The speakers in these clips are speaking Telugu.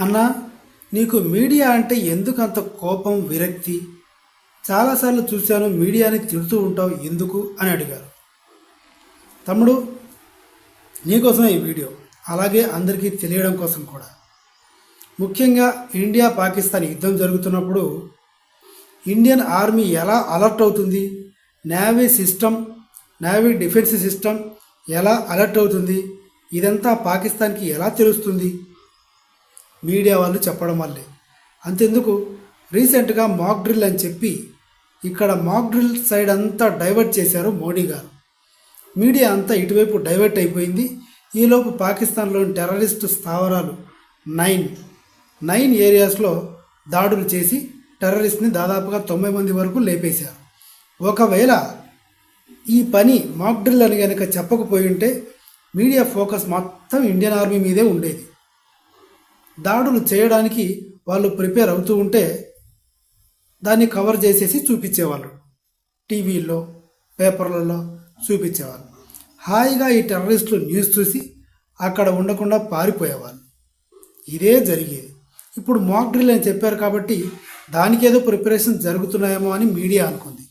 అన్నా నీకు మీడియా అంటే ఎందుకు అంత కోపం విరక్తి? చాలాసార్లు చూశాను మీడియాని తిడుతూ ఉంటావు ఎందుకు అని అడిగారు. తమ్ముడు నీకోసం ఈ వీడియో. అలాగే అందరికీ తెలియడం కోసం కూడా. ముఖ్యంగా ఇండియా పాకిస్తాన్ యుద్ధం జరుగుతున్నప్పుడు ఇండియన్ ఆర్మీ ఎలా అలర్ట్ అవుతుంది? Navy system navy defence system ఎలా అలర్ట్ అవుతుంది? ఇదంతా పాకిస్తాన్కి ఎలా తెలుస్తుంది? మీడియా వాళ్ళు చెప్పడం వల్లే. అంతెందుకు? రీసెంట్గా మాక్ డ్రిల్ అని చెప్పి ఇక్కడ మాక్ డ్రిల్ సైడ్ అంతా డైవర్ట్ చేశారు మోడీ గారు. మీడియా అంతా ఇటువైపు డైవర్ట్ అయిపోయింది. ఈలోపు పాకిస్తాన్లోని టెర్రరిస్టు స్థావరాలు నైన్. నైన్ ఏరియాస్లో దాడులు చేసి టెర్రరిస్ట్ని దాదాపుగా తొంభై మంది వరకు లేపేశారు. ఒకవేళ ఈ పని మాక్ డ్రిల్ అని కనుక చెప్పకపోయి ఉంటే మీడియా ఫోకస్ మొత్తం ఇండియన్ ఆర్మీ మీదే ఉండేది. దాడులు చేయడానికి వాళ్ళు ప్రిపేర్ అవుతూ ఉంటే దాన్ని కవర్ చేసేసి చూపించేవాళ్ళు. టీవీల్లో పేపర్లలో చూపించేవాళ్ళు. హాయిగా ఈ టెర్రరిస్టులు న్యూస్ చూసి అక్కడ ఉండకుండా పారిపోయేవాళ్ళు. ఇదే జరిగేది. ఇప్పుడు మాక్ డ్రిల్ అని చెప్పారు కాబట్టి దానికేదో ప్రిపరేషన్ జరుగుతున్నాయేమో అని మీడియా అనుకుంది.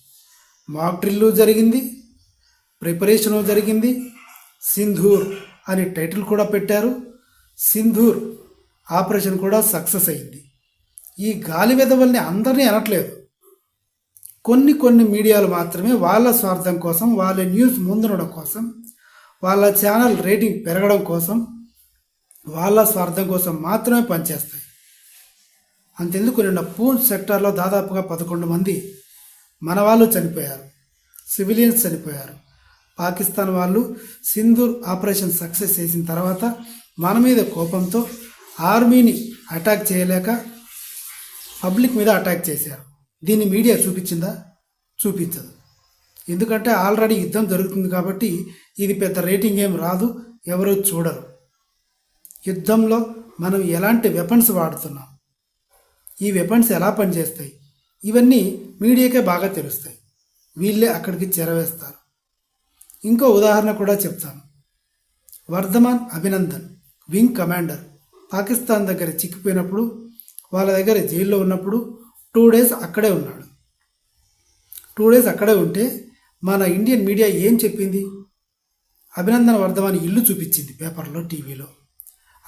మాక్ డ్రిల్లు జరిగింది ప్రిపరేషను జరిగింది. సింధూర్ అని టైటిల్ కూడా పెట్టారు. సింధూర్ ఆపరేషన్ కూడా సక్సెస్ అయింది. ఈ గాలి విధవల్ని అందరినీ అనట్లేదు. కొన్ని కొన్ని మీడియాలు మాత్రమే వాళ్ళ స్వార్థం కోసం వాళ్ళ న్యూస్ ముందునడం కోసం వాళ్ళ ఛానల్ రేటింగ్ పెరగడం కోసం వాళ్ళ స్వార్థం కోసం మాత్రమే పనిచేస్తాయి. అంతెందుకు నిన్న పూంచ్ సెక్టార్లో దాదాపుగా పదకొండు మంది మన వాళ్ళు చనిపోయారు. సివిలియన్స్ చనిపోయారు. పాకిస్తాన్ వాళ్ళు సింధూర్ ఆపరేషన్ సక్సెస్ చేసిన తర్వాత మన మీద కోపంతో ఆర్మీని అటాక్ చేయలేక పబ్లిక్ మీద అటాక్ చేశారు. దీన్ని మీడియా చూపించిందా? చూపించదు. ఎందుకంటే ఆల్రెడీ యుద్ధం జరుగుతుంది కాబట్టి ఇది పెద్ద రేటింగ్ ఏం రాదు ఎవరూ చూడరు. యుద్ధంలో మనం ఎలాంటి వెపన్స్ వాడుతున్నాం? ఈ వెపన్స్ ఎలా పనిచేస్తాయి? ఇవన్నీ మీడియాకే బాగా తెలుస్తాయి. వీళ్ళే అక్కడికి చేరవేస్తారు. ఇంకో ఉదాహరణ కూడా చెప్తాను. Varthaman Abhinandan wing commander. Pakistan దగ్గర చిక్కిపోయినప్పుడు వాళ్ళ దగ్గర జైల్లో ఉన్నప్పుడు టూ డేస్ అక్కడే ఉన్నాడు. టూ డేస్ అక్కడే ఉంటే మన ఇండియన్ మీడియా ఏం చెప్పింది? అభినందన్ వర్ధమాని ఇల్లు చూపించింది పేపర్లో టీవీలో.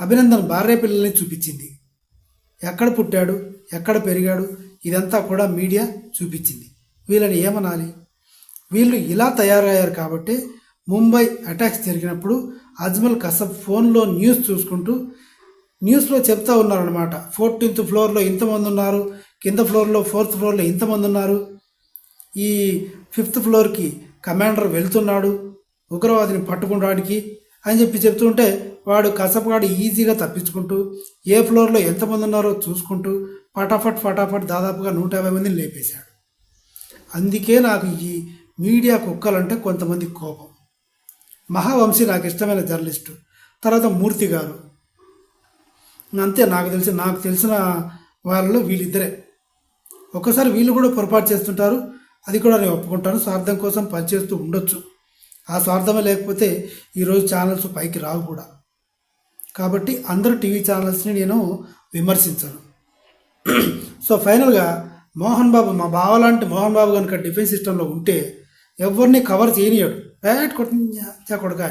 అభినందన్ భార్య పిల్లల్ని చూపించింది. ఎక్కడ పుట్టాడు? ఎక్కడ పెరిగాడు? ఇదంతా కూడా మీడియా చూపించింది. వీళ్ళని ఏమనాలి? వీళ్ళు ఇలా తయారయ్యారు కాబట్టి ముంబై అటాక్స్ జరిగినప్పుడు అజ్మల్ కసబ్ ఫోన్లో న్యూస్ చూసుకుంటూ న్యూస్లో చెప్తా ఉన్నారనమాట ఫోర్టీన్త్ ఫ్లోర్లో ఇంతమంది ఉన్నారు కింద ఫ్లోర్లో ఫోర్త్ ఫ్లోర్లో ఇంతమంది ఉన్నారు. ఈ ఫిఫ్త్ ఫ్లోర్కి కమాండర్ వెళ్తున్నాడు ఉగ్రవాదిని పట్టుకోవడానికి అని చెప్పి చెప్తుంటే వాడు కసపగాడు ఈజీగా తప్పించుకుంటూ ఏ ఫ్లోర్లో ఎంతమంది ఉన్నారో చూసుకుంటూ ఫటాఫట్ ఫటాఫట్ దాదాపుగా నూట యాభై మందిని లేపేశాడు. అందుకే నాకు ఈ మీడియా కుక్కలంటే కొంతమంది కోపం. మహావంశీ నాకు ఇష్టమైన జర్నలిస్టు తర్వాత మూర్తి గారు. అంతే నాకు తెలిసి నాకు తెలిసిన వాళ్ళలో వీళ్ళిద్దరే. ఒక్కసారి వీళ్ళు కూడా పొరపాటు చేస్తుంటారు అది కూడా నేను ఒప్పుకుంటాను స్వార్థం కోసం పనిచేస్తూ ఉండొచ్చు. ఆ స్వార్థమే లేకపోతే ఈరోజు ఛానల్స్ పైకి రావు కూడా. కాబట్టి అందరూ టీవీ ఛానల్స్ని నేను విమర్శించను. సో ఫైనల్గా మోహన్ బాబు మా బావ లాంటి మోహన్ బాబు కనుక డిఫెన్స్ సిస్టంలో ఉంటే ఎవరిని కవర్ చేయనియాడు. బ్యాట్ కొట్టిన కొడక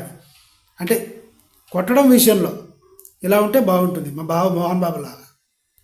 అంటే కొట్టడం విషయంలో ఇలా ఉంటే బాగుంటుంది. మా బావ మోహన్ బాబు లాగా